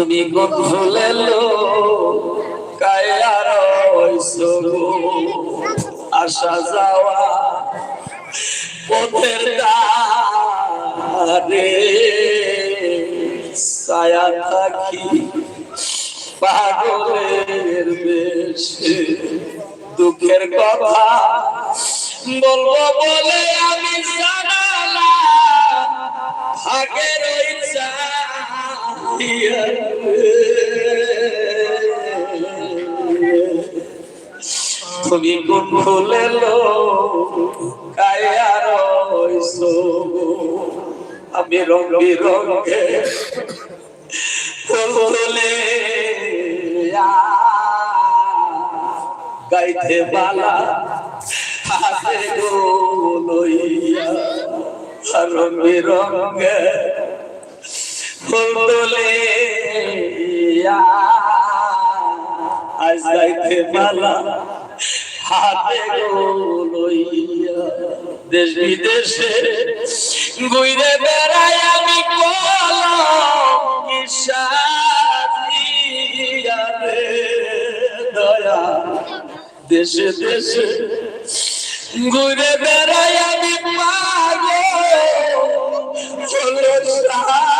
তুমি কায়ার আসা যাওয়া পথের দারে, ছায়া থাকি পাগলের বেশে। দুঃখের কথা বলব বলে আমি জানালাম ভাগের তুমি কোন ভুলেলো কায়ার আমি রং বিরঙ্গে ফুলে গাইতে বালা হাতে গো লইয়া। রং বিরঙ্গে ফুলে আজ গাইতে বালা হাতে লইয়া দেশ বিদেশে গুইরে বেড়াই আমি কলম কিসারিয়া রে দয়া। দেশে দেশে ঘুরে বেড়াই আমি পাগো হলো হাসিয়া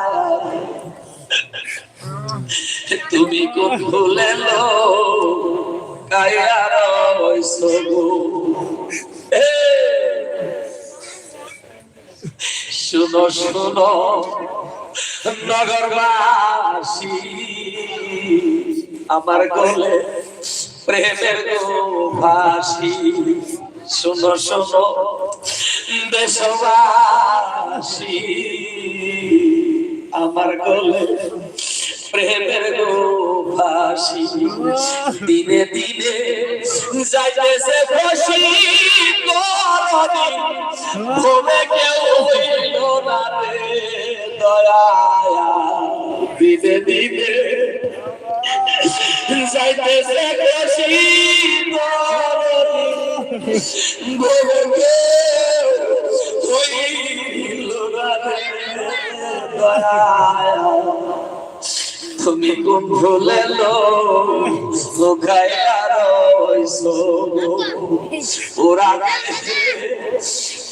তুমি কোন ভুলে লো কায়ার শুনো শুনো নগরবাসী আমার গলে প্রেমের ভাসি শুনো শুনো দেশবাসী আমার গলে প্রেমের ভাসি দিনে দিনে যাইতেছে বসি ঘুমে কেউ হইল না রে দয়া দিনে দিনে যাইতেছে বসি ঘুমে তুমি কোন ভুলে লো আর ওরা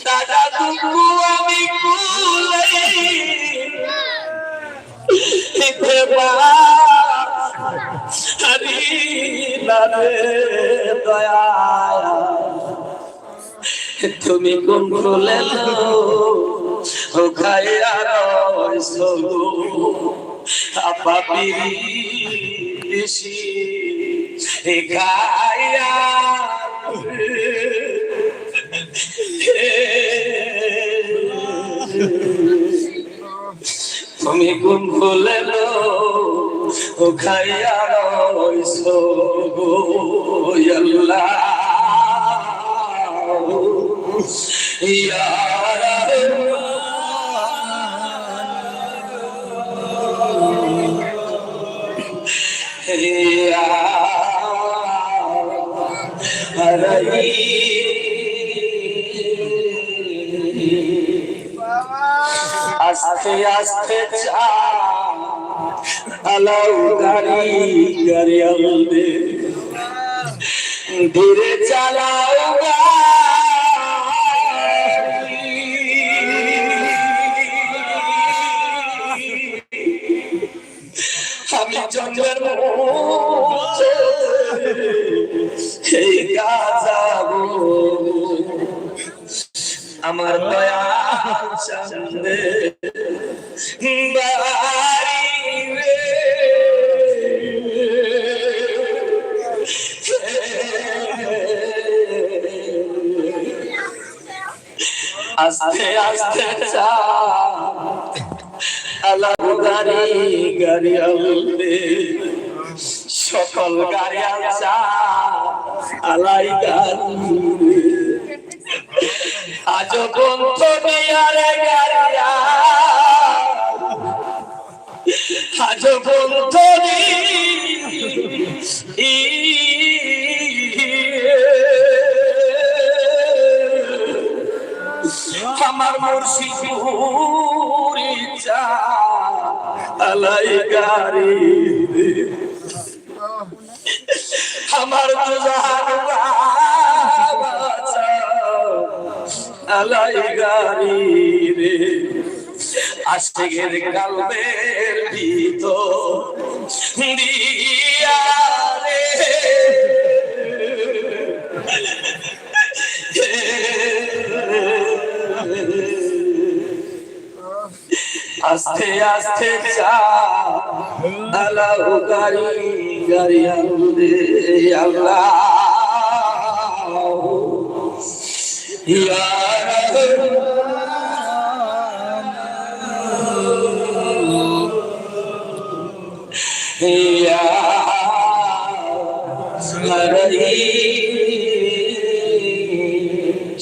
দাদা দুঃখু আমি কুলে দিতে পারি না রে দয়া। তুমি কোন ভুলে লো কোথায় আর আপাপিরি দিশি গায়া তুমি কোন ভুলে ও খাইয়া রইছো গো ইয়া আস্তে আস্তে আলাউ গাড়ি গাড়ি ধীরে চালাও আমি এই গাজাবো আমার দয়া আস্তে আস্তে চা। আল্লাহ গাড়ি সকল গাড়ি আলসা আলাই গাড়ি আজ বন্ধ দিয়ারে গাড়িয়া আজ বন্ধ আমার মুর্শিদপুরি চা আলাই গাড়ি আমার আলাই গাড়ি রে আজকের কালবের ভিতর আস্তে আস্তে চা আলাউ গাড়ি গাড়ি আলুরে আল্লাহ ইয়া ইয়া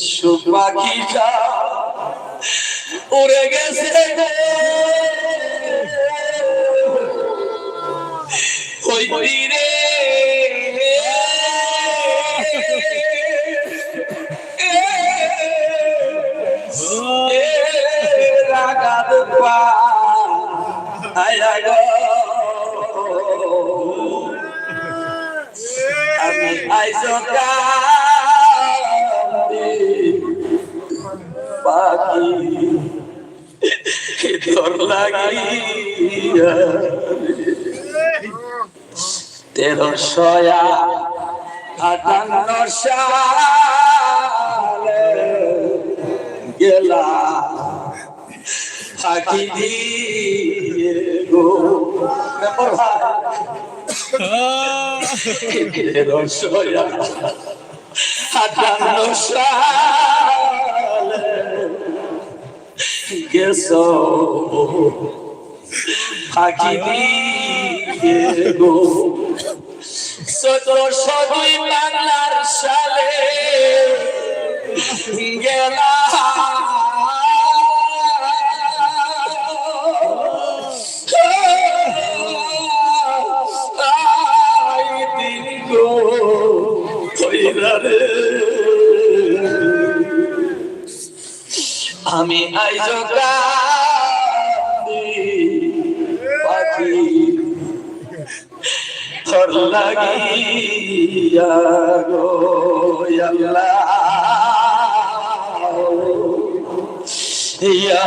সুপাখিটা উড়ে গেছে ওই তীরে রাগাদ পা আয়া আমি আইসো কান্দি। পাখি তোর লাগিয়া। তেরো আটান্ন সালে গেলা ফাঁকি দিয়ে গো। মেম্বার ভাই। তেরো শয়া আটান্ন সালে গেছো। ফাঁকি দিয়ে গো। সতেরোশো দুই বাংলার সালে গেলা। আই দিন গো কইরা রে। আমি আইজ তোর লাগিয়া গো আল্লাহ ইয়া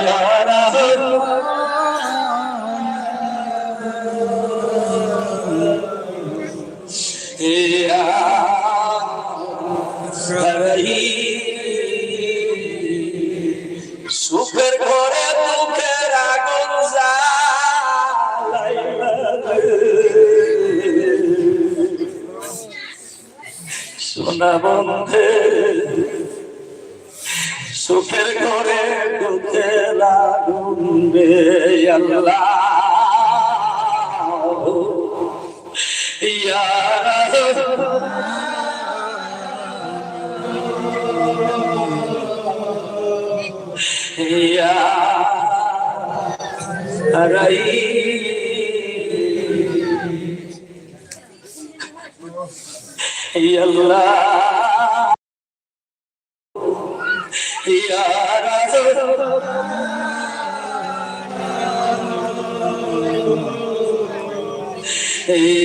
ইয়া সোনা বন্ধে সুখের ঘরে দুঃখের আগুন আল্লাহ। ইয়া। ইয়া। রাই আল্লাহ। ইয়া ইয়া